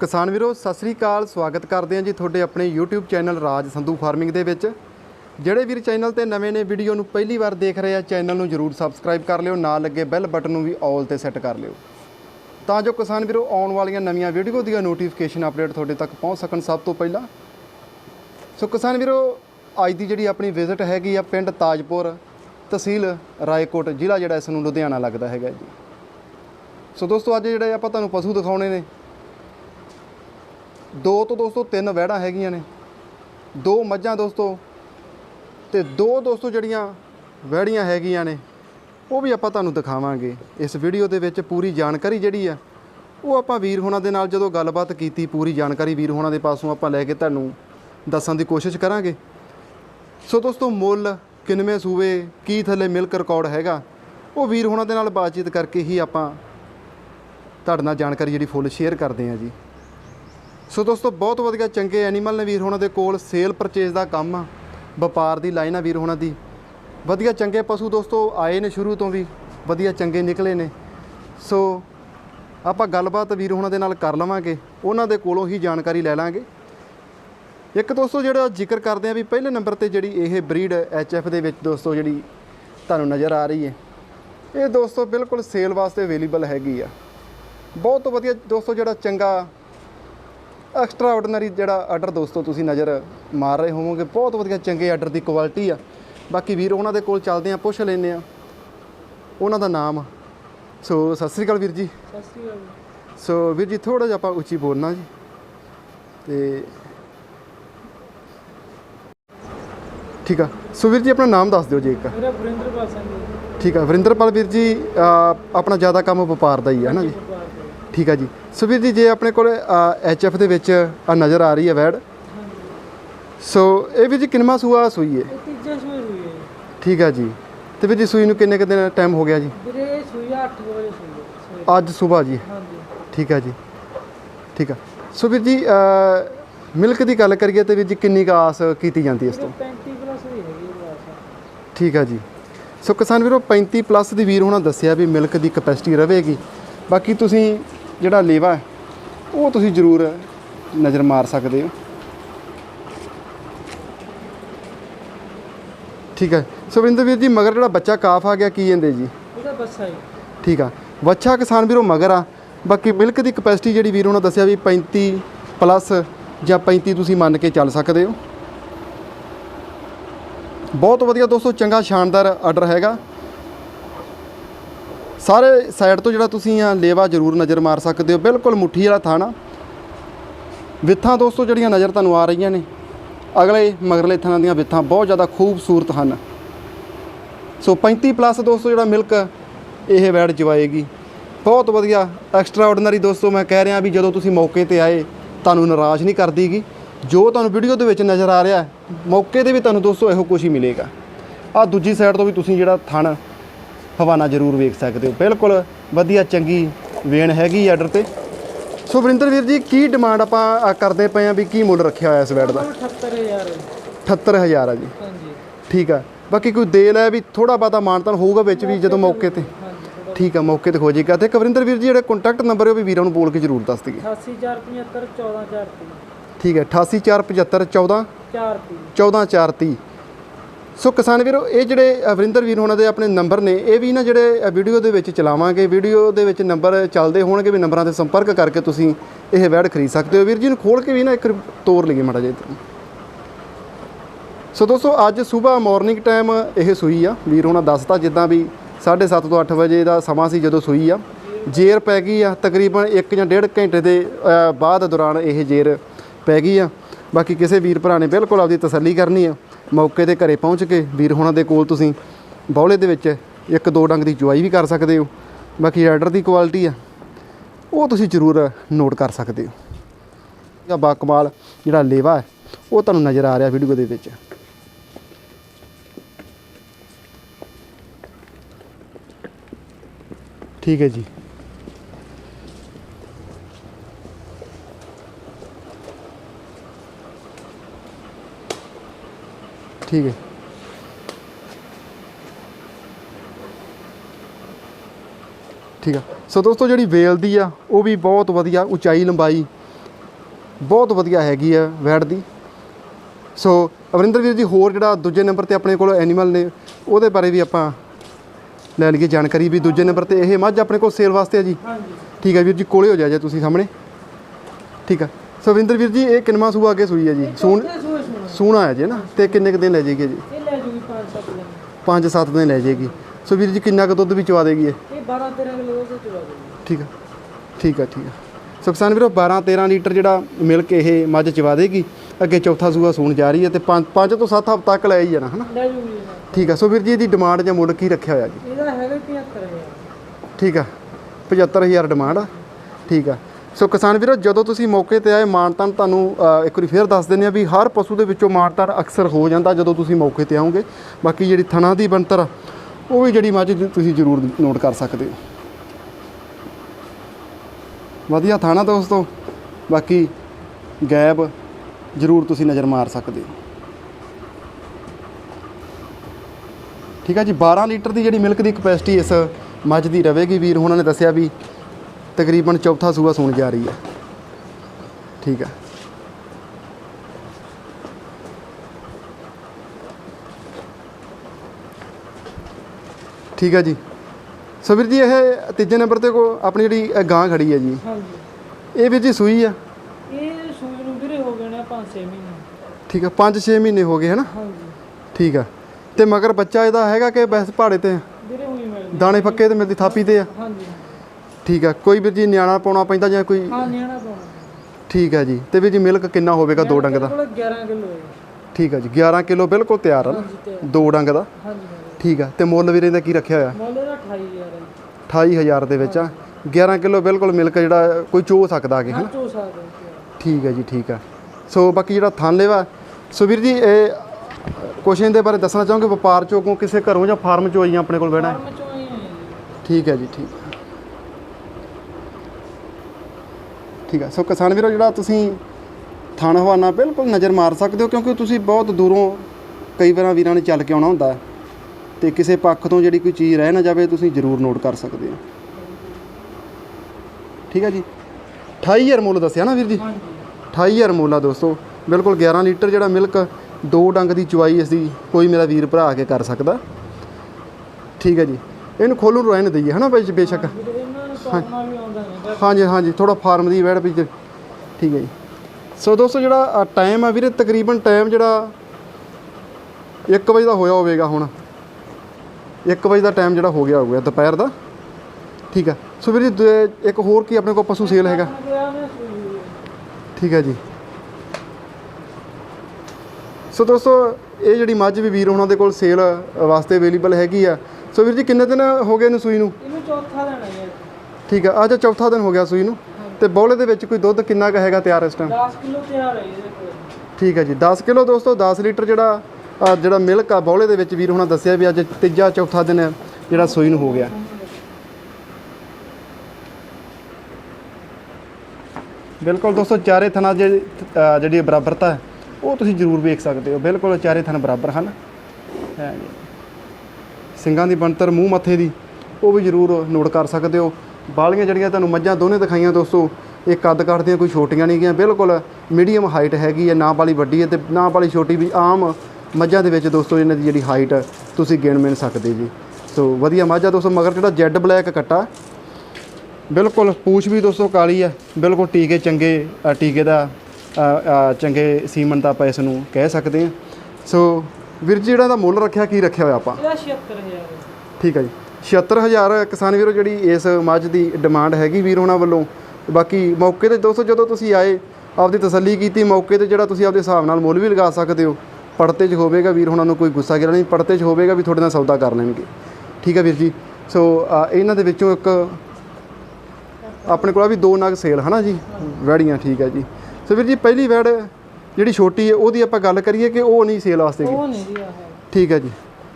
ਕਿਸਾਨ ਵੀਰੋ, ਸਤਿ ਸ੍ਰੀ ਅਕਾਲ, ਸਵਾਗਤ ਕਰਦੇ ਹਾਂ ਜੀ ਤੁਹਾਡੇ ਆਪਣੇ YouTube channel Raj Sandhu farming ਦੇ ਵਿੱਚ। ਜਿਹੜੇ ਵੀਰ ਚੈਨਲ ਤੇ ਨਵੇਂ ਨੇ, ਵੀਡੀਓ ਨੂੰ ਪਹਿਲੀ ਵਾਰ ਦੇਖ ਰਹੇ ਆ, ਚੈਨਲ ਨੂੰ ਜਰੂਰ ਸਬਸਕ੍ਰਾਈਬ ਕਰ ਲਿਓ, ਨਾਲ ਲੱਗੇ ਬੈਲ ਬਟਨ ਨੂੰ ਵੀ ਆਲ ਤੇ ਸੈੱਟ ਕਰ ਲਿਓ। ਤਾਂ ਜੋ ਕਿਸਾਨ ਵੀਰੋ, ਆਉਣ ਵਾਲੀਆਂ ਨਵੀਆਂ ਵੀਡੀਓ ਦੀਆਂ ਨੋਟੀਫਿਕੇਸ਼ਨ ਅਪਡੇਟ ਤੁਹਾਡੇ ਤੱਕ ਪਹੁੰਚ ਸਕਣ ਸਭ ਤੋਂ ਪਹਿਲਾਂ। ਸੋ ਕਿਸਾਨ ਵੀਰੋ, ਅੱਜ ਦੀ ਜਿਹੜੀ ਆਪਣੀ ਵਿਜ਼ਿਟ ਹੈਗੀ ਆ ਪਿੰਡ ਤਾਜਪੁਰ ਤਹਿਸੀਲ ਰਾਏਕੋਟ ਜ਼ਿਲ੍ਹਾ, ਜਿਹੜਾ ਇਸ ਨੂੰ ਲੁਧਿਆਣਾ ਲੱਗਦਾ ਹੈਗਾ ਜੀ। ਸੋ ਦੋਸਤੋ, ਅੱਜ ਜਿਹੜੇ ਆਪਾਂ ਤੁਹਾਨੂੰ ਪਸ਼ੂ ਦਿਖਾਉਣੇ ਨੇ ਦੋ ਤੋਂ ਦੋਸਤੋ, ਤਿੰਨ ਵਹਿੜਾਂ ਹੈਗੀਆਂ ਨੇ। ਦੋ ਮੱਝਾਂ ਦੋਸਤੋ, ਤੇ ਦੋ ਦੋਸਤੋ ਜਿਹੜੀਆਂ ਵਹਿੜੀਆਂ ਹੈਗੀਆਂ ਨੇ, ਉਹ ਵੀ ਆਪਾਂ ਤੁਹਾਨੂੰ ਦਿਖਾਵਾਂਗੇ। ਇਸ ਵੀਡੀਓ ਦੇ ਵਿੱਚ ਪੂਰੀ ਜਾਣਕਾਰੀ ਜਿਹੜੀ ਆ, ਉਹ ਆਪਾਂ ਵੀਰ ਹੋਣਾ ਦੇ ਨਾਲ ਜਦੋਂ ਗੱਲਬਾਤ ਕੀਤੀ, ਪੂਰੀ ਜਾਣਕਾਰੀ ਵੀਰ ਹੋਣਾ ਦੇ ਪਾਸੋਂ ਆਪਾਂ ਲੈ ਕੇ ਤੁਹਾਨੂੰ ਦੱਸਣ ਦੀ ਕੋਸ਼ਿਸ਼ ਕਰਾਂਗੇ। ਸੋ ਦੋਸਤੋ, ਮੁੱਲ ਕਿੰਨਵੇਂ ਸੂਵੇ ਕੀ ਥੱਲੇ ਮਿਲਕ ਰਿਕਾਰਡ ਹੈਗਾ, ਉਹ ਵੀਰ ਹੋਣਾ ਦੇ ਨਾਲ ਬਾਤਚੀਤ ਕਰਕੇ ਹੀ ਆਪਾਂ ਤੁਹਾਡੇ ਨਾਲ ਜਾਣਕਾਰੀ ਜਿਹੜੀ ਫੁੱਲ ਸ਼ੇਅਰ ਕਰਦੇ ਹਾਂ ਜੀ। ਸੋ ਦੋਸਤੋ, ਬਹੁਤ ਵਧੀਆ ਚੰਗੇ ਐਨੀਮਲ ਨੇ ਵੀਰ ਹੋਣਾ ਦੇ ਕੋਲ ਸੇਲ ਪਰਚੇਜ਼ ਦਾ ਕੰਮ ਆ ਵਪਾਰ ਦੀ ਲਾਈਨ ਆ ਵੀਰ ਹੋਣਾ ਦੀ। ਵਧੀਆ ਚੰਗੇ ਪਸ਼ੂ ਦੋਸਤੋ, ਆਏ ਨੇ ਸ਼ੁਰੂ ਤੋਂ ਵੀ, ਵਧੀਆ ਚੰਗੇ ਨਿਕਲੇ ਨੇ। ਸੋ ਆਪਾਂ ਗੱਲਬਾਤ ਵੀਰ ਹੋਣਾ ਦੇ ਨਾਲ ਕਰ ਲਵਾਂਗੇ, ਉਹਨਾਂ ਦੇ ਕੋਲੋਂ ਹੀ ਜਾਣਕਾਰੀ ਲੈ ਲਾਂਗੇ। ਇੱਕ ਦੋਸਤੋ, ਜਿਹੜਾ ਜ਼ਿਕਰ ਕਰਦੇ ਆ ਵੀ ਪਹਿਲੇ ਨੰਬਰ ਤੇ ਜਿਹੜੀ ਇਹ ਬਰੀਡ ਐਫ ਦੇ ਵਿੱਚ ਦੋਸਤੋ ਜਿਹੜੀ ਤੁਹਾਨੂੰ ਨਜ਼ਰ ਆ ਰਹੀ ਹੈ, ਇਹ ਦੋਸਤੋ ਬਿਲਕੁਲ ਸੇਲ ਵਾਸਤੇ ਅਵੇਲੇਬਲ ਹੈਗੀ ਆ। ਬਹੁਤ ਵਧੀਆ ਦੋਸਤੋ, ਜਿਹੜਾ ਚੰਗਾ ਐਕਸਟਰਾ ਆਰਡੀਨਰੀ ਜਿਹੜਾ ਆਰਡਰ ਦੋਸਤੋ ਤੁਸੀਂ ਨਜ਼ਰ ਮਾਰ ਰਹੇ ਹੋਵੋਗੇ ਬਹੁਤ ਵਧੀਆ ਚੰਗੇ ਆਰਡਰ ਦੀ ਕੁਆਲਿਟੀ ਆ। ਬਾਕੀ ਵੀਰ ਉਹਨਾਂ ਦੇ ਕੋਲ ਚੱਲਦੇ ਆ ਪੁੱਛ ਲੈਂਦੇ ਆ। ਉਹਨਾਂ ਦਾ ਨਾਮ ਸੋ ਸਤਿ ਸ੍ਰੀ ਅਕਾਲ ਵੀਰ ਜੀ। ਸਤਿ ਸ਼੍ਰੀ ਅਕਾਲ। ਸੋ ਵੀਰ ਜੀ ਥੋੜਾ ਜਿਹਾ ਆਪਾਂ ਉੱਚੀ ਬੋਲਣਾ ਜੀ। ਤੇ ਠੀਕ ਆ। ਸੋ ਵੀਰ ਜੀ ਆਪਣਾ ਨਾਮ ਦੱਸ ਦਿਓ ਜੀ ਇੱਕ। ਮੇਰਾ ਵਰਿੰਦਰਪਾਲ ਸਿੰਘ ਠੀਕ ਆ। ਵਰਿੰਦਰਪਾਲ ਵੀਰ ਜੀ ਆਪਣਾ ਜ਼ਿਆਦਾ ਕੰਮ ਵਪਾਰ ਦਾ ਹੀ ਹੈ ਨਾ ਜੀ। ਠੀਕ ਆ ਜੀ। ਸੋ ਵੀਰ ਜੀ ਜੇ ਆਪਣੇ ਕੋਲ ਐਫ ਦੇ ਵਿੱਚ ਆ ਨਜ਼ਰ ਆ ਰਹੀ ਹੈ ਵੈੜ। ਸੋ ਇਹ ਵੀਰ ਜੀ ਕਿੰਨਵਾਂ ਸੂਆ ਸੂਈ ਹੈ ਤੀਜਾ ਸੂਈ ਹੋਈ ਹੈ ਠੀਕ ਆ ਜੀ। ਤੇ ਵੀਰ ਜੀ ਸੂਈ ਨੂੰ ਕਿੰਨੇ ਕੁ ਦਿਨ ਟਾਈਮ ਹੋ ਗਿਆ ਜੀ? ਵੀਰੇ ਸੂਈ 8 ਵਜੇ ਸੂਈ। ਅੱਜ ਸਵੇਰ ਜੀ। ਹਾਂਜੀ। ਠੀਕ ਆ ਜੀ। ਠੀਕ ਆ। ਸੋ ਵੀਰ ਜੀ ਮਿਲਕ ਦੀ ਗੱਲ ਕਰੀਏ ਤੇ ਵੀਰ ਜੀ ਕਿੰਨੀ ਕੁ ਆਸ ਕੀਤੀ ਜਾਂਦੀ ਇਸ ਤੋਂ? 35 ਪਲੱਸ ਹੋਈ ਹੈਗੀ ਬਾਸ ਠੀਕ ਆ ਜੀ। ਸੋ ਕਿਸਾਨ ਵੀਰੋ 35 ਪਲੱਸ ਦੀ ਵੀਰ ਉਹਨਾਂ ਦੱਸਿਆ ਵੀ ਮਿਲਕ ਦੀ ਕਪੈਸਿਟੀ ਰਹੇਗੀ। ਬਾਕੀ ਤੁਸੀਂ ਜਿਹੜਾ ਲੇਵਾ ਹੈ, ਉਹ ਤੁਸੀਂ ਜ਼ਰੂਰ ਨਜ਼ਰ ਮਾਰ ਸਕਦੇ ਹੋ। ਠੀਕ ਹੈ। ਸੁਵਿੰਦਰ ਵੀਰ ਜੀ ਮਗਰ ਜਿਹੜਾ ਬੱਚਾ ਕਾਫ ਆ ਗਿਆ ਕੀ ਕਹਿੰਦੇ ਜੀ? ਉਹਦਾ ਬੱਸਾ ਹੀ। ਠੀਕ ਆ। ਵੱਛਾ ਕਿਸਾਨ ਵੀਰੋ ਮਗਰ ਆ। ਬਾਕੀ ਮਿਲਕ ਦੀ ਕਪੈਸਿਟੀ ਜਿਹੜੀ ਵੀਰ ਉਹਨਾਂ ਦੱਸਿਆ ਵੀ 35 ਪਲੱਸ ਜਾਂ 35 ਤੁਸੀਂ ਮੰਨ ਕੇ ਚੱਲ ਸਕਦੇ ਹੋ। ਬਹੁਤ ਵਧੀਆ ਦੋਸਤੋ ਚੰਗਾ ਸ਼ਾਨਦਾਰ ਆਰਡਰ ਹੈਗਾ। ਸਾਰੇ ਸਾਈਡ ਤੋਂ ਜਿਹੜਾ ਤੁਸੀਂ ਆ ਲੇਵਾ ਜ਼ਰੂਰ ਨਜ਼ਰ ਮਾਰ ਸਕਦੇ ਹੋ। ਬਿਲਕੁਲ ਮੁੱਠੀ ਵਾਲਾ ਥਾਣਾ। ਵਿੱਥਾਂ ਦੋਸਤੋ ਜਿਹੜੀਆਂ ਨਜ਼ਰ ਤੁਹਾਨੂੰ ਆ ਰਹੀਆਂ ਨੇ, ਅਗਲੇ ਮਗਰਲੇ ਥਾਂ ਦੀਆਂ ਵਿੱਥਾਂ ਬਹੁਤ ਜ਼ਿਆਦਾ ਖੂਬਸੂਰਤ ਹਨ। ਸੋ 35 ਪਲੱਸ ਦੋਸਤੋ ਜਿਹੜਾ ਮਿਲਕ, ਇਹ ਵੈੜ ਜਵਾਏਗੀ। ਬਹੁਤ ਵਧੀਆ ਐਕਸਟਰਾ ਆਰਡੀਨਰੀ ਦੋਸਤੋ ਮੈਂ ਕਹਿ ਰਿਹਾ ਵੀ ਜਦੋਂ ਤੁਸੀਂ ਮੌਕੇ ਤੇ ਆਏ, ਤੁਹਾਨੂੰ ਨਿਰਾਸ਼ ਨਹੀਂ ਕਰਦੀਗੀ ਜੋ ਤੁਹਾਨੂੰ ਵੀਡੀਓ ਦੇ ਵਿੱਚ ਨਜ਼ਰ ਆ ਰਿਹਾ, ਮੌਕੇ ਤੇ ਵੀ ਤੁਹਾਨੂੰ ਦੋਸਤੋ ਇਹੋ ਕੁਝ ਹੀ ਮਿਲੇਗਾ। ਆ ਦੂਜੀ ਸਾਈਡ ਤੋਂ ਵੀ ਤੁਸੀਂ ਜਿਹੜਾ ਥਣ ਹਵਾਨਾ ਜ਼ਰੂਰ ਵੇਖ ਸਕਦੇ ਹੋ। ਬਿਲਕੁਲ ਵਧੀਆ ਚੰਗੀ ਵੇਣ ਹੈਗੀ ਆਰਡਰ ਤੇ। ਸੋ ਵਰਿੰਦਰ ਵੀਰ ਜੀ ਕੀ ਡਿਮਾਂਡ ਆਪਾਂ ਕਰਦੇ ਪਏ ਆ ਵੀ ਕੀ ਮੁੱਲ ਰੱਖਿਆ ਹੋਇਆ ਇਸ ਵੈੜ ਦਾ? 78000 78000 ਆ ਜੀ। ਹਾਂਜੀ। ਠੀਕ ਆ। ਬਾਕੀ ਕੋਈ ਦੇ ਲੈ ਵੀ ਥੋੜਾ ਬਾਤਾ ਮਾਨਤਨ ਹੋਊਗਾ ਵਿੱਚ ਵੀ ਜਦੋਂ ਮੌਕੇ ਤੇ। ਠੀਕ ਆ ਮੌਕੇ ਤੇ ਹੋ ਜਾਏਗਾ। ਤੇ ਕਵਰਿੰਦਰ ਵੀਰ ਜੀ ਜਿਹੜੇ ਕੰਟੈਕਟ ਨੰਬਰ ਹੈ ਉਹ ਵੀ ਵੀਰਾਂ ਨੂੰ ਬੋਲ ਕੇ ਜ਼ਰੂਰ ਦੱਸ ਦਈਏ। 88475 14430 ਠੀਕ ਹੈ 8847 14 430 14430 ਸੋ ਕਿਸਾਨ ਵੀਰੋ ਇਹ ਜਿਹੜੇ ਅ, ਵਰਿੰਦਰ ਵੀਰ ਹੋਣਾ ਦੇ ਆਪਣੇ ਨੰਬਰ ਨੇ ਇਹ ਵੀ ਨਾ ਜਿਹੜੇ ਵੀਡੀਓ ਦੇ ਵਿੱਚ ਚਲਾਵਾਂਗੇ ਵੀਡੀਓ ਦੇ ਵਿੱਚ ਨੰਬਰ ਚੱਲਦੇ ਹੋਣਗੇ ਵੀ ਨੰਬਰਾਂ ਤੇ ਸੰਪਰਕ ਕਰਕੇ ਤੁਸੀਂ ਇਹ ਵੈਡ ਖਰੀਦ ਸਕਦੇ ਹੋ। ਵੀਰ ਜੀ ਨੂੰ ਖੋਲ ਕੇ ਵੀ ਨਾ ਇੱਕ ਤੋਰ ਲਈਏ ਮਾੜਾ ਜਿਹਾ ਇੱਧਰ। ਸੋ ਦੋਸਤੋ ਅੱਜ ਸਵੇਰ ਮਾਰਨਿੰਗ ਟਾਈਮ ਇਹ ਸੂਈ ਆ। ਵੀਰ ਹੋਣਾ ਦੱਸਤਾ ਜਿੱਦਾਂ ਵੀ 7:30 ਤੋਂ 8 ਵਜੇ ਦਾ ਸਮਾਂ ਸੀ ਜਦੋਂ ਸੂਈ ਆ। ਜੇਰ ਪੈ ਗਈ ਆ ਤਕਰੀਬਨ 1 ਜਾਂ 1.5 ਘੰਟੇ ਦੇ ਬਾਅਦ ਦੌਰਾਨ ਇਹ ਜੇਰ ਪੈ ਗਈ ਆ। ਬਾਕੀ ਕਿਸੇ ਵੀਰ ਭਰਾ ਨੇ ਬਿਲਕੁਲ ਆਪਦੀ ਤਸੱਲੀ ਕਰਨੀ ਆ। ਮੌਕੇ ਤੇ ਘਰੇ ਪਹੁੰਚ ਕੇ ਵੀਰ ਹੋਣਾ ਦੇ ਕੋਲ ਤੁਸੀਂ ਬੌਲੇ ਦੇ ਵਿੱਚ ਇੱਕ ਦੋ ਡੰਗ ਦੀ ਚੁਆਈ ਵੀ ਕਰ ਸਕਦੇ ਹੋ, ਬਾਕੀ ਆਰਡਰ ਦੀ ਕੁਆਲਿਟੀ ਆ, ਉਹ ਤੁਸੀਂ ਜ਼ਰੂਰ ਨੋਟ ਕਰ ਸਕਦੇ ਹੋ। ਜਾਂ ਬਾ ਕਮਾਲ ਜਿਹੜਾ ਲੇਵਾ ਹੈ, ਉਹ ਤੁਹਾਨੂੰ ਨਜ਼ਰ ਆ ਰਿਹਾ ਵੀਡੀਓ ਦੇ ਵਿੱਚ। ਠੀਕ ਹੈ ਜੀ। ਠੀਕ ਹੈ। ਠੀਕ ਆ। ਸੋ ਦੋਸਤੋ ਜਿਹੜੀ ਵੇਲ ਦੀ ਆ ਉਹ ਵੀ ਬਹੁਤ ਵਧੀਆ ਉਚਾਈ ਲੰਬਾਈ ਬਹੁਤ ਵਧੀਆ ਹੈਗੀ ਆ ਵੈੜ ਦੀ। ਸੋ ਅਮਰਿੰਦਰ ਵੀਰ ਜੀ ਹੋਰ ਜਿਹੜਾ ਦੂਜੇ ਨੰਬਰ ਤੇ ਆਪਣੇ ਕੋਲ ਐਨੀਮਲ ਨੇ ਉਹਦੇ ਬਾਰੇ ਵੀ ਆਪਾਂ ਲੈ ਲਈਏ ਜਾਣਕਾਰੀ ਵੀ ਦੂਜੇ ਨੰਬਰ ਤੇ। ਇਹ ਮੱਝ ਆਪਣੇ ਕੋਲ ਸੇਲ ਵਾਸਤੇ ਆ ਜੀ? ਠੀਕ ਹੈ ਵੀਰ ਜੀ ਕੋਲੇ ਹੋ ਜਾ ਜੇ ਤੁਸੀਂ ਸਾਹਮਣੇ। ਠੀਕ ਆ। ਸੋ ਅਮਰਿੰਦਰ ਵੀਰ ਜੀ ਇਹ ਕਿੰਨਵਾਂ ਸੂਆ ਅੱਗੇ ਸੂਈ ਹੈ ਜੀ? ਸੂਣ ਸੁਣਾ ਹੈ ਜੀ ਨਾ। ਤੇ ਕਿੰਨੇ ਕੁ ਦਿਨ ਲੈ ਜਾਏਗੀ ਜੀ? ਇਹ ਲੈ ਜੂਗੀ 5-7 ਦਿਨ। 5-7 ਦਿਨ ਲੈ ਜਾਏਗੀ। ਸੋ ਵੀਰ ਜੀ ਕਿੰਨਾ ਕੁ ਦੁੱਧ ਵੀ ਚਵਾ ਦੇਗੀ ਇਹ? ਇਹ 12-13 ਕਿਲੋ ਦੁੱਧ ਚਵਾ ਦੇਗੀ। ਠੀਕ ਆ। ਠੀਕ ਆ ਠੀਕ ਆ। ਸੋ ਕਿਸਾਨ ਵੀਰੋ 12-13 ਲੀਟਰ ਜਿਹੜਾ ਮਿਲਕ ਇਹ ਮੱਝ ਚਵਾ ਦੇਗੀ। ਅੱਗੇ ਚੌਥਾ ਸੂਆ ਸੂਣ ਜਾ ਰਹੀ ਹੈ ਤੇ 5 ਤੋਂ 7 ਹਫ਼ਤਾ ਤੱਕ ਲੈ ਹੀ ਜਾਣਾ ਹਨਾ? ਲੈ ਜੂਗੀ। ਠੀਕ ਆ। ਸੋ ਵੀਰ ਜੀ ਇਹਦੀ ਡਿਮਾਂਡ ਜਾਂ ਮੁੱਲ ਕੀ ਰੱਖਿਆ ਹੋਇਆ ਜੀ? ਇਹਦਾ ਹੈਗਾ 75000 ਠੀਕ ਆ। 75000 ਡਿਮਾਂਡ ਆ। ਠੀਕ ਆ। ਸੋ ਕਿਸਾਨ ਵੀਰੋ, ਜਦੋਂ ਤੁਸੀਂ ਮੌਕੇ ਤੇ ਆਏ ਮਾਨਤਾਨ ਤੁਹਾਨੂੰ ਇੱਕ ਵਾਰੀ ਫੇਰ ਦੱਸ ਦਿੰਦੇ ਆ ਵੀ ਹਰ ਪਸ਼ੂ ਦੇ ਵਿੱਚੋਂ ਮਾਨਤਾਨ ਅਕਸਰ ਹੋ ਜਾਂਦਾ ਜਦੋਂ ਤੁਸੀਂ ਮੌਕੇ ਤੇ ਆਓਗੇ ਬਾਕੀ ਜਿਹੜੀ ਥਣਾ ਦੀ ਬਣਤਰ ਉਹ ਵੀ ਜਿਹੜੀ ਮੱਝ ਤੁਸੀਂ ਜ਼ਰੂਰ ਨੋਟ ਕਰ ਸਕਦੇ ਹੋ। ਵਧੀਆ ਥਾਣਾ ਦੋਸਤੋ, ਬਾਕੀ ਗੈਬ ਜ਼ਰੂਰ ਤੁਸੀਂ ਨਜ਼ਰ ਮਾਰ ਸਕਦੇ ਹੋ। ਠੀਕ ਹੈ ਜੀ 12 ਲੀਟਰ ਦੀ ਜਿਹੜੀ ਮਿਲਕ ਦੀ ਕਪੈਸਿਟੀ ਇਸ ਮੱਝ ਦੀ ਰਵੇਗੀ ਵੀਰ, ਉਹਨਾਂ ਨੇ ਦੱਸਿਆ ਵੀ ਤਕਰੀਬਨ ਚੌਥਾ ਸੂਆ ਸੂਣ ਜਾ ਰਹੀ ਹੈ। ਠੀਕ ਆ ਠੀਕ ਆ ਜੀ। ਸੋ ਵੀਰ ਜੀ ਇਹ ਤੀਜੇ ਨੰਬਰ ਤੇ ਕੋ ਆਪਣੀ ਜਿਹੜੀ ਗਾਂ ਖੜੀ ਹੈ ਜੀ। ਹਾਂਜੀ। ਇਹ ਵੀਰ ਜੀ ਸੂਈ ਆ? ਇਹ ਸੂਈ ਨੂੰ ਵੀਰੇ ਹੋ ਗਏ ਨੇ 5-6 ਮਹੀਨੇ। ਠੀਕ ਆ 5-6 ਮਹੀਨੇ ਹੋ ਗਏ ਹਨਾ ਹਾਂਜੀ। ਠੀਕ ਆ ਤੇ ਮਗਰ ਬੱਚਾ ਇਹਦਾ ਹੈਗਾ ਕਿ ਬਸ ਪਹਾੜੇ ਤੇ? ਵੀਰੇ ਮਿਲਦੀ। ਦਾਣੇ ਪੱਕੇ ਤੇ ਮਿਲਦੀ ਥਾਪੀ ਤੇ ਆ? ਹਾਂਜੀ। ਠੀਕ ਆ ਕੋਈ ਵੀਰ ਜੀ ਨਿਆਣਾ ਪਾਉਣਾ ਪੈਂਦਾ ਜਾਂ ਕੋਈ ਹਾਂ ਨਿਆਣਾ ਪਾਉਣਾ। ਠੀਕ ਹੈ ਜੀ। ਤੇ ਵੀਰ ਜੀ ਮਿਲਕ ਕਿੰਨਾ ਹੋਵੇਗਾ ਦੋ ਡੰਗ ਦਾ? ਕੋਲ 11 ਕਿਲੋ ਹੈ। ਠੀਕ ਹੈ ਜੀ। 11 ਕਿਲੋ ਬਿਲਕੁਲ ਤਿਆਰ ਆ। ਦੋ ਡੰਗ ਦਾ। ਹਾਂਜੀ ਠੀਕ ਆ ਤੇ ਮੁੱਲ ਵੀਰੇ ਦਾ ਕੀ ਰੱਖਿਆ ਹੋਇਆ? ਮੁੱਲ ਇਹਦਾ 28000 ਹੈ। 28000 ਦੇ ਵਿੱਚ ਆ। 11 ਕਿਲੋ ਬਿਲਕੁਲ ਮਿਲਕ ਜਿਹੜਾ ਕੋਈ ਚੋ ਸਕਦਾ ਆ ਕੇ ਹਾਂ ਚੋ ਸਕਦੇ ਠੀਕ ਹੈ ਜੀ ਠੀਕ ਆ ਸੋ ਬਾਕੀ ਜਿਹੜਾ ਥਣ ਲੇਵਾ ਸੋ ਵੀਰ ਜੀ ਇਹ ਕੁਛ ਇਹਦੇ ਬਾਰੇ ਦੱਸਣਾ ਚਾਹੋਗੇ? ਵਪਾਰ ਚੋਂ ਕਿਸੇ ਘਰੋਂ ਜਾਂ ਫਾਰਮ ਚੋਂ ਆਈਆਂ ਆਪਣੇ ਕੋਲ ਹੀ ਜੀ ਠੀਕ ਹੈ ਜੀ ਠੀਕ। ਠੀਕ ਹੈ ਸੋ ਕਿਸਾਨ ਵੀਰੋ ਜਿਹੜਾ ਤੁਸੀਂ ਥਣ ਹਵਾਨਾ ਬਿਲਕੁਲ ਨਜ਼ਰ ਮਾਰ ਸਕਦੇ ਹੋ ਕਿਉਂਕਿ ਤੁਸੀਂ ਬਹੁਤ ਦੂਰੋਂ ਕਈ ਵਾਰਾਂ ਵੀਰਾਂ ਨੇ ਚੱਲ ਕੇ ਆਉਣਾ ਹੁੰਦਾ ਹੈ। ਤੇ ਕਿਸੇ ਪੱਖ ਤੋਂ ਜਿਹੜੀ ਕੋਈ ਚੀਜ਼ ਰਹਿ ਨਾ ਜਾਵੇ ਤੁਸੀਂ ਜ਼ਰੂਰ ਨੋਟ ਕਰ ਸਕਦੇ ਹੋ। ਠੀਕ ਹੈ ਜੀ। 28000 ਮੁੱਲ ਦੱਸਿਆ ਨਾ ਵੀਰ ਜੀ? ਹਾਂਜੀ। 28000 ਮੁੱਲ ਆ ਦੋਸਤੋ। ਬਿਲਕੁਲ 11 ਲੀਟਰ ਜਿਹੜਾ ਮਿਲਕ ਦੋ ਡੰਗ ਦੀ ਚੁਆਈ ਦੀ ਕੋਈ ਮੇਰਾ ਵੀਰ ਭਰਾ ਆ ਕੇ ਕਰ ਸਕਦਾ। ਠੀਕ ਹੈ ਜੀ। ਇਹਨੂੰ ਖੋਲੂ ਨੂੰ ਰਹਿਣ ਦਈਏ ਹਨਾ ਬੇ- ਬੇਸ਼ੱਕ? ਵੀਰੇ ਹਾਂਜੀ ਹਾਂਜੀ ਥੋੜਾ ਫਾਰਮ ਦੀ ਵੈੜ ਜੇ, ਠੀਕ ਹੈ ਜੀ। ਸੋ ਦੋਸਤੋ ਜਿਹੜਾ ਟਾਈਮ ਆ ਵੀਰੇ, ਤਕਰੀਬਨ ਟਾਈਮ ਜਿਹੜਾ 1 ਵਜੇ ਦਾ ਹੋਇਆ ਹੋਵੇਗਾ ਹੁਣ। 1 ਵਜੇ ਦਾ ਟਾਈਮ ਜਿਹੜਾ ਹੋ ਗਿਆ ਹੋਊਗਾ, ਦੁਪਹਿਰ ਦਾ। ਠੀਕ ਆ। ਸੋ ਵੀਰ ਜੀ ਦ- ਇੱਕ ਹੋਰ ਕੀ ਆਪਣੇ ਕੋਲ ਪਸ਼ੂ ਸੇਲ ਹੈਗਾ? ਠੀਕ ਹੈ ਜੀ। ਸੋ ਦੋਸਤੋ, ਇਹ ਜਿਹੜੀ ਮੱਝ ਵੀ ਵੀਰ ਉਹਨਾਂ ਦੇ ਕੋਲ ਸੇਲ ਵਾਸਤੇ ਅਵੇਲੇਬਲ ਹੈਗੀ ਆ। ਸੋ ਵੀਰ ਜੀ, ਕਿੰਨੇ ਦਿਨ ਹੋ ਗਏ ਇਹਨੂੰ ਸੂਈ ਨੂੰ? ਇਹਨੂੰ ਚੌਥਾ ਠੀਕ ਆ ਅੱਜ ਚੌਥਾ ਦਿਨ ਹੋ ਗਿਆ ਸੂਈ ਨੂੰ ਤੇ ਬੌਲੇ ਦੇ ਵਿੱਚ ਕੋਈ ਦੁੱਧ ਕਿੰਨਾ ਕੁ ਹੈਗਾ ਤਿਆਰ ਇਸ ਟਾਈਮ 10 ਕਿਲੋ ਤਿਆਰ ਹੈ ਇਹਦੇ ਕੋਲ। ਠੀਕ ਹੈ ਜੀ 10 ਕਿਲੋ ਦੋਸਤੋ 10 ਲੀਟਰ ਜਿਹੜਾ ਜਿਹੜਾ ਮਿਲਕ ਆ ਬੌਲੇ ਦੇ ਵਿੱਚ ਵੀਰ ਹੁਣਾਂ ਦੱਸਿਆ ਵੀ ਅੱਜ ਤੀਜਾ ਚੌਥਾ ਦਿਨ ਜਿਹੜਾ ਸੂਈ ਨੂੰ ਹੋ ਗਿਆ। ਬਿਲਕੁਲ ਦੋਸਤੋ ਚਾਰੇ ਥਣਾ ਜਿਹੜੀ ਬਰਾਬਰਤਾ ਹੈ ਉਹ ਤੁਸੀਂ ਜ਼ਰੂਰ ਵੇਖ ਸਕਦੇ ਹੋ। ਬਿਲਕੁਲ ਚਾਰੇ ਥਣ ਬਰਾਬਰ ਹਨ। ਸਿੰਘਾਂ ਦੀ ਬਣਤਰ ਮੂੰਹ ਮੱਥੇ ਦੀ ਉਹ ਵੀ ਜ਼ਰੂਰ ਨੋਟ ਕਰ ਸਕਦੇ ਹੋ। ਬਾਲੀਆਂ ਜਿਹੜੀਆਂ ਤੁਹਾਨੂੰ ਮੱਝਾਂ ਦੋਨੇ ਦਿਖਾਈਆਂ ਦੋਸਤੋ ਇਹ ਕੱਦ ਕੱਟਦੀਆਂ ਕੋਈ ਛੋਟੀਆਂ ਨਹੀਂ ਗੀਆਂ ਬਿਲਕੁਲ ਮੀਡੀਅਮ ਹਾਈਟ ਹੈਗੀ ਹੈ ਨਾ ਵਾਲੀ ਵੱਡੀ ਹੈ ਤੇ ਨਾ ਵਾਲੀ ਛੋਟੀ ਵੀ ਆਮ ਮੱਝਾਂ ਦੇ ਵਿੱਚ ਦੋਸਤੋ ਇਹਨਾਂ ਦੀ ਜਿਹੜੀ ਹਾਈਟ ਤੁਸੀਂ ਗਿਣ ਮਿਣ ਸਕਦੇ ਜੀ। ਸੋ ਵਧੀਆ ਮੱਝਾਂ ਦੋਸਤੋ ਮਗਰ ਜਿਹੜਾ ਜੈਡ ਬਲੈਕ ਕੱਟਾ ਬਿਲਕੁਲ ਪੂਛ ਵੀ ਦੋਸਤੋ ਕਾਲੀ ਹੈ ਬਿਲਕੁਲ ਟੀਕੇ ਚੰਗੇ ਟੀਕੇ ਦਾ ਚੰਗੇ ਸੀਮਨ ਦਾ ਆਪਾਂ ਇਸ ਨੂੰ ਕਹਿ ਸਕਦੇ ਹਾਂ। ਸੋ ਵੀਰ ਜੀ ਜਿਹੜਾ ਦਾ ਮੁੱਲ ਰੱਖਿਆ ਕੀ ਰੱਖਿਆ ਹੋਇਆ ਆਪਾਂ? ਇਹਦਾ 76000 ਹੈ ਠੀਕ ਹੈ ਜੀ। 76000 ਕਿਸਾਨ ਵੀਰੋ ਜਿਹੜੀ ਇਸ ਮੱਝ ਦੀ ਡਿਮਾਂਡ ਹੈਗੀ ਵੀਰ ਉਹਨਾਂ ਵੱਲੋਂ। ਬਾਕੀ ਮੌਕੇ ਤੇ ਦੋਸਤੋ ਜਦੋਂ ਤੁਸੀਂ ਆਏ ਆਪਦੀ ਤਸੱਲੀ ਕੀਤੀ ਮੌਕੇ ਤੇ ਜਿਹੜਾ ਤੁਸੀਂ ਆਪਦੇ ਹਿਸਾਬ ਨਾਲ ਮੁੱਲ ਵੀ ਲਗਾ ਸਕਦੇ ਹੋ ਪੜਤੇ 'ਚ ਹੋਵੇਗਾ ਵੀਰ ਉਹਨਾਂ ਨੂੰ ਕੋਈ ਗੁੱਸਾ ਗਿਲਾ ਨਹੀਂ ਪੜਤੇ 'ਚ ਹੋਵੇਗਾ ਵੀ ਤੁਹਾਡੇ ਨਾਲ ਸੌਦਾ ਕਰ ਲੈਣਗੇ। ਠੀਕ ਹੈ ਵੀਰ ਜੀ? ਸੋ ਇਹਨਾਂ ਦੇ ਵਿੱਚੋਂ ਇੱਕ ਆਪਣੇ ਕੋਲ ਆ ਵੀ ਦੋ ਨਗ ਸੇਲ ਹਨਾ ਜੀ? ਵੈੜੀਆਂ ਠੀਕ ਹੈ ਜੀ। ਸੋ ਵੀਰ ਜੀ ਪਹਿਲੀ ਵੈੜ ਜਿਹੜੀ ਛੋਟੀ ਹੈ ਉਹਦੀ ਆਪਾਂ ਗੱਲ ਕਰੀਏ ਕਿ ਉਹ ਨਹੀਂ ਸੇਲ ਵਾਸਤੇ ਉਹ ਨਹੀਂ ਠੀਕ ਹੈ ਜੀ।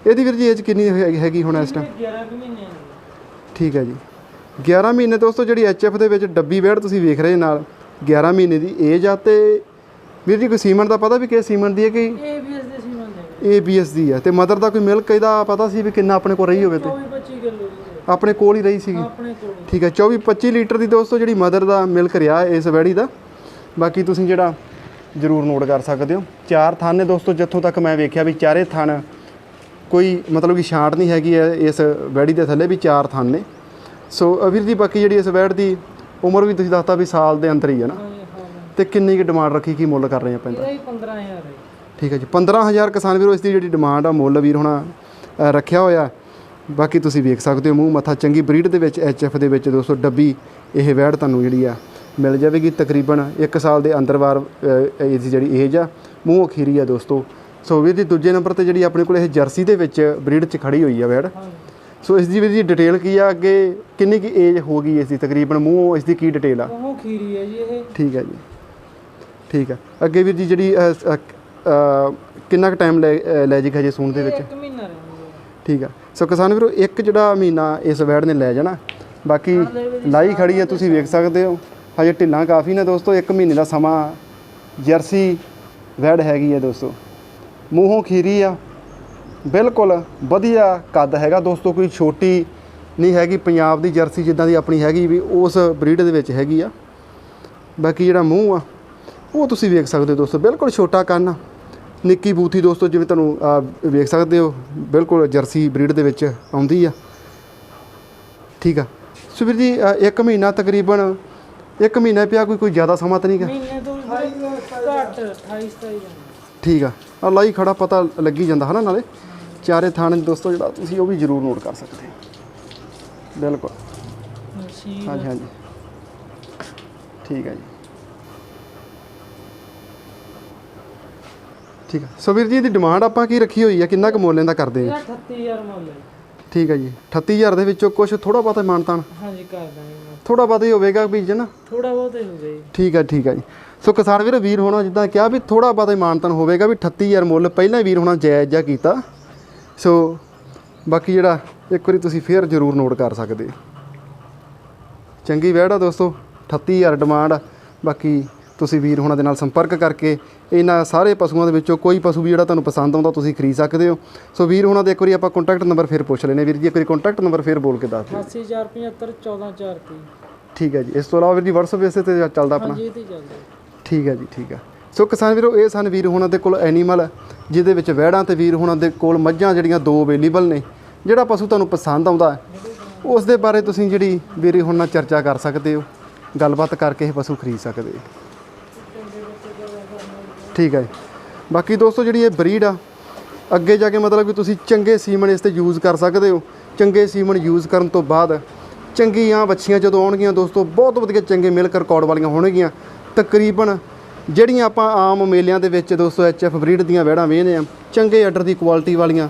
ਇਹਦੀ ਵੀਰ ਜੀ ਏਜ ਕਿੰਨੀ ਹੈਗੀ ਹੈਗੀ ਹੁਣ ਇਸ ਟਾਈਮ ਇਹ 11 ਕੁ ਮਹੀਨੇ ਠੀਕ ਹੈ ਜੀ। 11 ਮਹੀਨੇ ਦੋਸਤੋ ਜਿਹੜੀ ਐਚਐਫ ਦੇ ਵਿੱਚ ਡੱਬੀ ਵੇੜ ਤੁਸੀਂ ਵੇਖ ਰਹੇ ਨਾਲ 11 ਮਹੀਨੇ ਦੀ ਏਜ ਆ ਤੇ ਵੀਰ ਜੀ ਕੋਈ ਸੀਮਨ ਦਾ ਪਤਾ ਵੀ ਕਿਸ ਸੀਮਨ ਦੀ ਹੈ ਕਿ ਇਹ ਵੀ ਇਸ ਦੇ ਸੀਮਨ ਦੇ ਏਬੀਐਸ ਦੀ ਹੈ ਤੇ ਮਦਰ ਦਾ ਕੋਈ ਮਿਲਕ ਇਹਦਾ ਪਤਾ ਸੀ ਵੀ ਕਿੰਨਾ ਆਪਣੇ ਕੋਲ ਰਹੀ ਹੋਵੇ ਤੇ? 24 25 ਕਿਲੋ ਦੀ ਹੈ। ਆਪਣੇ ਕੋਲ ਹੀ ਰਹੀ ਸੀਗੀ। ਆਪਣੇ ਕੋਲ ਠੀਕ ਹੈ 24 25 ਲੀਟਰ ਦੀ ਦੋਸਤੋ ਜਿਹੜੀ ਮਦਰ ਦਾ ਮਿਲਕ ਰਿਹਾ ਇਸ ਵੈੜੀ ਦਾ। ਬਾਕੀ ਤੁਸੀਂ ਜਿਹੜਾ ਜ਼ਰੂਰ ਨੋਟ ਕਰ ਸਕਦੇ ਹੋ। ਚਾਰ ਥਣ ਨੇ ਦੋਸਤੋ ਜਿੱਥੋਂ ਤੱਕ ਮੈਂ ਵੇਖਿਆ ਵੀ ਚਾਰੇ ਥਣ ਕੋਈ ਮਤਲਬ ਕਿ ਛਾਂਟ ਨਹੀਂ ਹੈਗੀ ਹੈ ਇਸ ਵੈੜੀ ਦੇ ਥੱਲੇ ਵੀ ਚਾਰ ਥਣ ਨੇ। ਸੋ ਅ ਵੀਰ ਜੀ ਬਾਕੀ ਜਿਹੜੀ ਇਸ ਵੈੜ ਦੀ ਉਮਰ ਵੀ ਤੁਸੀਂ ਦੱਸਤਾ ਵੀ ਸਾਲ ਦੇ ਅੰਦਰ ਹੀ ਹੈ ਨਾ। ਤੇ ਕਿੰਨੀ ਕੁ ਡਿਮਾਂਡ ਰੱਖੀ ਕੀ ਮੁੱਲ ਕਰ ਰਹੇ ਆ ਪੈਂਦਾ? ਇਹਦਾ ਹੀ 15000 ਹੈ। ਠੀਕ ਹੈ ਜੀ 15000 ਕਿਸਾਨ ਵੀਰੋ ਇਸ ਦੀ ਜਿਹੜੀ ਡਿਮਾਂਡ ਆ ਮੁੱਲ ਵੀਰ ਹੋਣਾ ਰੱਖਿਆ ਹੋਇਆ। ਬਾਕੀ ਤੁਸੀਂ ਵੇਖ ਸਕਦੇ ਹੋ ਮੂੰਹ ਮੱਥਾ ਚੰਗੀ ਬਰੀਡ ਦੇ ਵਿੱਚ ਐਚਐਫ ਦੇ ਵਿੱਚ ਦੋਸਤੋ ਡੱਬੀ ਇਹ ਵੈੜ ਤੁਹਾਨੂੰ ਜਿਹੜੀ ਆ ਮਿਲ ਜਾਵੇਗੀ ਤਕਰੀਬਨ 1 ਸਾਲ ਦੇ ਅੰਦਰਵਾਰ ਇਸ ਦੀ ਜਿਹੜੀ ਏਜ ਆ ਮੂੰਹ ਅਖੀਰੀ ਆ ਦੋਸਤੋ। ਸੋ ਵੀਰ ਜੀ ਦੂਜੇ ਨੰਬਰ ਤੇ ਜਿਹੜੀ ਆਪਣੇ ਕੋਲ ਇਹ ਜਰਸੀ ਦੇ ਵਿੱਚ ਬਰੀਡ 'ਚ ਖੜੀ ਹੋਈ ਆ ਵੈੜ। ਹਾਂਜੀ ਸੋ ਇਸ ਦੀ ਵੀਰ ਜੀ ਡਿਟੇਲ ਕੀ ਆ? ਅੱਗੇ ਕਿੰਨੀ ਕੀ ਏਜ ਹੋ ਗਈ ਇਸ ਦੀ? ਤਕਰੀਬਨ ਮੂੰਹ ਇਸ ਦੀ ਕੀ ਡਿਟੇਲ ਆ? ਉਹ ਖੀਰੀ ਹੈ ਜੀ ਇਹ। ਠੀਕ ਹੈ ਜੀ। ਠੀਕ ਹੈ ਅੱਗੇ ਵੀਰ ਜੀ ਜਿਹੜੀ ਕਿੰਨਾ ਕੁ ਟਾਈਮ ਲੈ ਜੇ ਸੂਣ ਦੇ ਵਿੱਚ? ਇੱਕ ਮਹੀਨਾ ਰਹਿੰਦੀ ਠੀਕ ਹੈ ਸੋ ਕਿਸਾਨ ਵੀਰੋ ਇੱਕ ਜਿਹੜਾ ਮਹੀਨਾ ਇਸ ਵੈੜ ਨੇ ਲੈ ਜਾਣਾ। ਬਾਕੀ ਲਾਈ ਖੜੀ ਹੈ ਤੁਸੀਂ ਵੇਖ ਸਕਦੇ ਹੋ। ਹਜੇ ਢਿੱਲਾਂ ਕਾਫੀ ਨੇ ਦੋਸਤੋ ਇੱਕ ਮਹੀਨੇ ਦਾ ਸਮਾਂ ਜਰਸੀ ਵੈੜ ਹੈਗੀ ਹੈ ਦੋਸਤੋ। ਮੂੰਹੋਂ ਖੀਰੀ ਆ। ਬਿਲਕੁਲ ਵਧੀਆ ਕੱਦ ਹੈਗਾ ਦੋਸਤੋ ਕੋਈ ਛੋਟੀ ਨਹੀਂ ਹੈਗੀ। ਪੰਜਾਬ ਦੀ ਜਰਸੀ ਜਿੱਦਾਂ ਦੀ ਆਪਣੀ ਹੈਗੀ ਵੀ ਉਸ ਬਰੀਡ ਦੇ ਵਿੱਚ ਹੈਗੀ ਆ। ਬਾਕੀ ਜਿਹੜਾ ਮੂੰਹ ਆ ਉਹ ਤੁਸੀਂ ਵੇਖ ਸਕਦੇ ਹੋ ਦੋਸਤੋ ਬਿਲਕੁਲ ਛੋਟਾ ਕੰਨ ਆ। ਨਿੱਕੀ ਬੂਥੀ ਦੋਸਤੋ ਜਿਵੇਂ ਤੁਹਾਨੂੰ ਵੇਖ ਸਕਦੇ ਹੋ ਬਿਲਕੁਲ ਜਰਸੀ ਬਰੀਡ ਦੇ ਵਿੱਚ ਆਉਂਦੀ ਆ। ਠੀਕ ਆ। ਸੋ ਵੀਰ ਜੀ ਅ, ਇੱਕ ਮਹੀਨਾ ਤਕਰੀਬਨ ਇੱਕ ਮਹੀਨਾ ਪਿਆ ਕੋਈ ਕੋਈ ਜ਼ਿਆਦਾ ਸਮਾਂ ਤਾਂ ਨਹੀਂ ਗਾ? ਮਹੀਨੇ ਤੋਂ ਘੱਟ 28 27 ਠੀਕ ਆ। ਆ ਲਾਈ ਖੜਾ ਪਤਾ ਲੱਗੀ ਜਾਂਦਾ ਹਨਾ ਨਾਲੇ। ਚਾਰੇ ਥਾਣੇ ਦੋਸਤੋ ਜਿਹੜਾ ਤੁਸੀਂ ਉਹ ਵੀ ਜ਼ਰੂਰ ਨੋਟ ਕਰ ਸਕਦੇ ਹੋ। ਬਿਲਕੁਲ। ਹਾਂਜੀ ਹਾਂਜੀ। ਠੀਕ ਹੈ ਜੀ। ਠੀਕ ਹੈ ਸੋ ਵੀਰ ਜੀ ਦੀ ਡਿਮਾਂਡ ਆਪਾਂ ਕੀ ਰੱਖੀ ਹੋਈ ਹੈ ਕਿੰਨਾ ਕੁ ਮੁੱਲ ਇਹਦਾ ਕਰਦੇ ਆ? ਇਹਦਾ 38000 ਮੁੱਲ ਠੀਕ ਹੈ ਜੀ। 38000 ਦੇ ਵਿੱਚੋਂ ਕੁਝ ਥੋੜਾ ਬਹੁਤਾ ਮਾਨਤਾਨ ਹਾਂਜੀ ਕਰ ਦਾਂਗੇ ਥੋੜਾ ਬਹੁਤਾ ਹੀ ਹੋਵੇਗਾ ਵੀ ਜਨ ਥੋੜਾ ਬਹੁਤ ਹੀ ਹੋ ਗਿਆ ਜੀ ਠੀਕ ਹੈ ਠੀਕ ਹੈ ਜੀ। ਸੋ ਕਿਸਾਨ ਵੀਰ ਵੀਰ ਹੋਣਾ ਜਿੱਦਾਂ ਕਿਹਾ ਵੀ ਥੋੜਾ ਬਹੁਤਾ ਮਾਨਤਾਨ ਹੋਵੇਗਾ ਵੀ 38000 ਮੁੱਲ ਪਹਿਲਾਂ ਵੀਰ ਹੋਣਾ ਜਾਇਜ਼ ਜਿਹਾ ਕੀਤਾ। ਸੋ ਬਾਕੀ ਜਿਹੜਾ ਇੱਕ ਵਾਰੀ ਤੁਸੀਂ ਫੇਰ ਜ਼ਰੂਰ ਨੋਟ ਕਰ ਸਕਦੇ। ਚੰਗੀ ਆ ਦੋਸਤੋ 38000 ਡਿਮਾਂਡ। ਬਾਕੀ ਤੁਸੀਂ ਵੀਰ ਹੋਣਾ ਦੇ ਨਾਲ ਸੰਪਰਕ ਕਰਕੇ ਇਹਨਾਂ ਸਾਰੇ ਪਸ਼ੂਆਂ ਦੇ ਵਿੱਚੋਂ ਕੋਈ ਪਸ਼ੂ ਵੀ ਜਿਹੜਾ ਤੁਹਾਨੂੰ ਪਸੰਦ ਆਉਂਦਾ ਤੁਸੀਂ ਖਰੀਦ ਸਕਦੇ ਹੋ। ਸੋ ਵੀਰ ਹੋਣਾ ਦੇ ਇੱਕ ਵਾਰੀ ਆਪਾਂ ਕੰਟੈਕਟ ਨੰਬਰ ਫਿਰ ਪੁੱਛ ਲੈਨੇ ਵੀਰ ਜੀ ਇੱਕ ਵਾਰੀ ਕੰਟੈਕਟ ਨੰਬਰ ਫਿਰ ਬੋਲ ਕੇ ਦੱਸ ਦਿਓ। 88475 14430 ਠੀਕ ਹੈ ਜੀ। ਇਸ ਤੋਂ ਇਲਾਵਾ ਵੀਰ ਜੀ WhatsApp ਇਸੇ ਤੇ ਚੱਲਦਾ ਆਪਣਾ। ਹਾਂਜੀ ਇਹ ਤੇ ਚੱਲਦਾ। ਠੀਕ ਹੈ ਜੀ ਠੀਕ ਹੈ। ਸੋ ਕਿਸਾਨ ਵੀਰੋ ਇਹ ਸਨ ਵੀਰ ਹੋਣਾ ਦੇ ਕੋਲ ਐਨੀਮਲ ਜਿਹਦੇ ਵਿੱਚ ਵਹਿੜਾਂ ਤੇ ਵੀਰ ਹੋਣਾ ਦੇ ਕੋਲ ਮੱਝਾਂ ਜਿਹੜੀਆਂ ਦੋ ਅਵੇਲੇਬਲ ਨੇ ਜਿਹੜਾ ਪਸ਼ੂ ਤੁਹਾਨੂੰ ਪਸੰਦ ਆਉਂਦਾ ਹੈ, ਉਸ ਦੇ ਬਾਰੇ ਤੁਸੀਂ ਜਿਹੜੀ ਵੀਰੇ ਹੁਣ ਨਾਲ ਚਰਚਾ ਕਰ ਸਕਦੇ ਹੋ ਗੱਲਬਾਤ ਕਰਕੇ ਇਹ ਪਸ਼ੂ ਖਰੀਦ ਸਕਦੇ ਹੋ। ਠੀਕ ਹੈ ਜੀ। ਬਾਕੀ ਦੋਸਤੋ ਜਿਹੜੀ ਇਹ ਬਰੀਡ ਆ ਅੱਗੇ ਜਾ ਕੇ ਮਤਲਬ ਕਿ ਤੁਸੀਂ ਚੰਗੇ ਸੀਮਨ ਇਸ ਤੇ ਯੂਜ਼ ਕਰ ਸਕਦੇ ਹੋ। ਚੰਗੇ ਸੀਮਨ ਯੂਜ਼ ਕਰਨ ਤੋਂ ਬਾਅਦ ਚੰਗੀਆਂ ਬੱਚੀਆਂ ਜਦੋਂ ਆਉਣਗੀਆਂ ਦੋਸਤੋ ਬਹੁਤ ਵਧੀਆ ਚੰਗੇ ਮਿਲਕ ਰਿਕਾਰਡ ਵਾਲੀਆਂ ਹੋਣਗੀਆਂ। ਤਕਰੀਬਨ ਜਿਹੜੀਆਂ ਆਪਾਂ ਆਮ ਮੇਲਿਆਂ ਦੇ ਵਿੱਚ ਦੋਸਤੋ ਐਚਐਫ ਬਰੀਡ ਦੀਆਂ ਵਹਿੜਾਂ ਵੇਖਦੇ ਆ ਚੰਗੇ ਆਰਡਰ ਦੀ ਕੁਆਲਿਟੀ ਵਾਲੀਆਂ,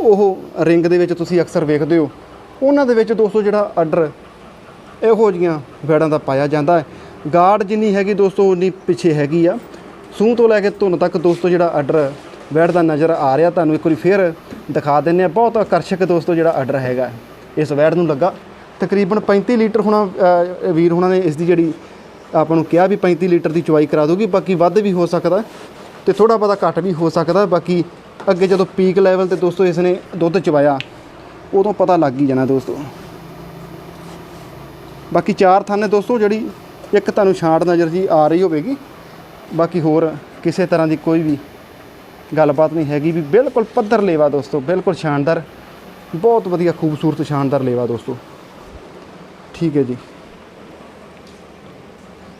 ਉਹ ਰਿੰਗ ਦੇ ਵਿੱਚ ਤੁਸੀਂ ਅਕਸਰ ਵੇਖਦੇ ਹੋ। ਉਹਨਾਂ ਦੇ ਵਿੱਚ ਦੋਸਤੋ ਜਿਹੜਾ ਆਰਡਰ ਇਹੋ ਜੀਆਂ ਵੈੜਾਂ ਦਾ ਪਾਇਆ ਜਾਂਦਾ ਹੈ। ਗਾਰਡ ਜਿੰਨੀ ਹੈਗੀ ਦੋਸਤੋ, ਉਨੀ ਪਿੱਛੇ ਹੈਗੀ ਆ। ਸੂਹ ਤੋਂ ਲੈ ਕੇ ਧੁਨ ਤੱਕ ਦੋਸਤੋ ਜਿਹੜਾ ਆਰਡਰ ਵੈੜ ਦਾ ਨਜ਼ਰ ਆ ਰਿਹਾ, ਤੁਹਾਨੂੰ ਇੱਕ ਵਾਰੀ ਫੇਰ ਦਿਖਾ ਦਿੰਨੇ ਆ ਬਹੁਤ ਆਕਰਸ਼ਕ ਦੋਸਤੋ ਜਿਹੜਾ ਆਰਡਰ ਹੈਗਾ। ਇਸ ਵੈੜ ਨੂੰ ਲੱਗਾ। ਤਕਰੀਬਨ 35 ਲੀਟਰ ਹੋਣਾ ਵੀਰ ਹੋਣਾ ਨੇ ਇਸ ਦੀ ਜਿਹੜੀ ਆਪਾਂ ਨੂੰ ਕਿਹਾ ਵੀ 35 ਲੀਟਰ ਦੀ ਚਵਾਈ ਕਰਾ ਦੋਗੀ, ਬਾਕੀ ਵੱਧ ਵੀ ਹੋ ਸਕਦਾ ਤੇ ਥੋੜਾ ਬਹੁਤਾ ਘੱਟ ਵੀ ਹੋ ਸਕਦਾ, ਬਾਕੀ ਅੱਗੇ ਜਦੋਂ ਪੀਕ ਲੈਵਲ ਤੇ ਦੋਸਤੋ ਇਸ ਨੇ ਦੁੱਧ ਚਵਾਇਆ, ਉਦੋਂ ਪਤਾ ਲੱਗ ਹੀ ਜਾਣਾ ਦੋਸਤੋ। ਬਾਕੀ ਚਾਰ ਥਾਂ ਦੋਸਤੋ ਜਿਹੜੀ ਇੱਕ ਤੁਹਾਨੂੰ ਛਾਂਟ ਨਜ਼ਰ ਜੀ ਆ ਰਹੀ ਹੋਵੇਗੀ, ਬਾਕੀ ਹੋਰ ਕਿਸੇ ਤਰ੍ਹਾਂ ਦੀ ਕੋਈ ਵੀ ਗੱਲਬਾਤ ਨਹੀਂ ਹੈਗੀ ਵੀ ਬਿਲਕੁਲ ਪੱਧਰ ਲੇਵਾ ਦੋਸਤੋ, ਬਿਲਕੁਲ ਸ਼ਾਨਦਾਰ, ਬਹੁਤ ਵਧੀਆ ਖੂਬਸੂਰਤ ਸ਼ਾਨਦਾਰ ਲੇਵਾ ਦੋਸਤੋ। ਠੀਕ ਹੈ ਜੀ।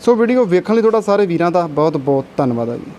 ਸੋ ਵੀਡੀਓ ਵੇਖਣ ਲਈ ਤੁਹਾਡਾ ਸਾਰੇ ਵੀਰਾਂ ਦਾ ਬਹੁਤ ਬਹੁਤ ਧੰਨਵਾਦ ਆ ਜੀ।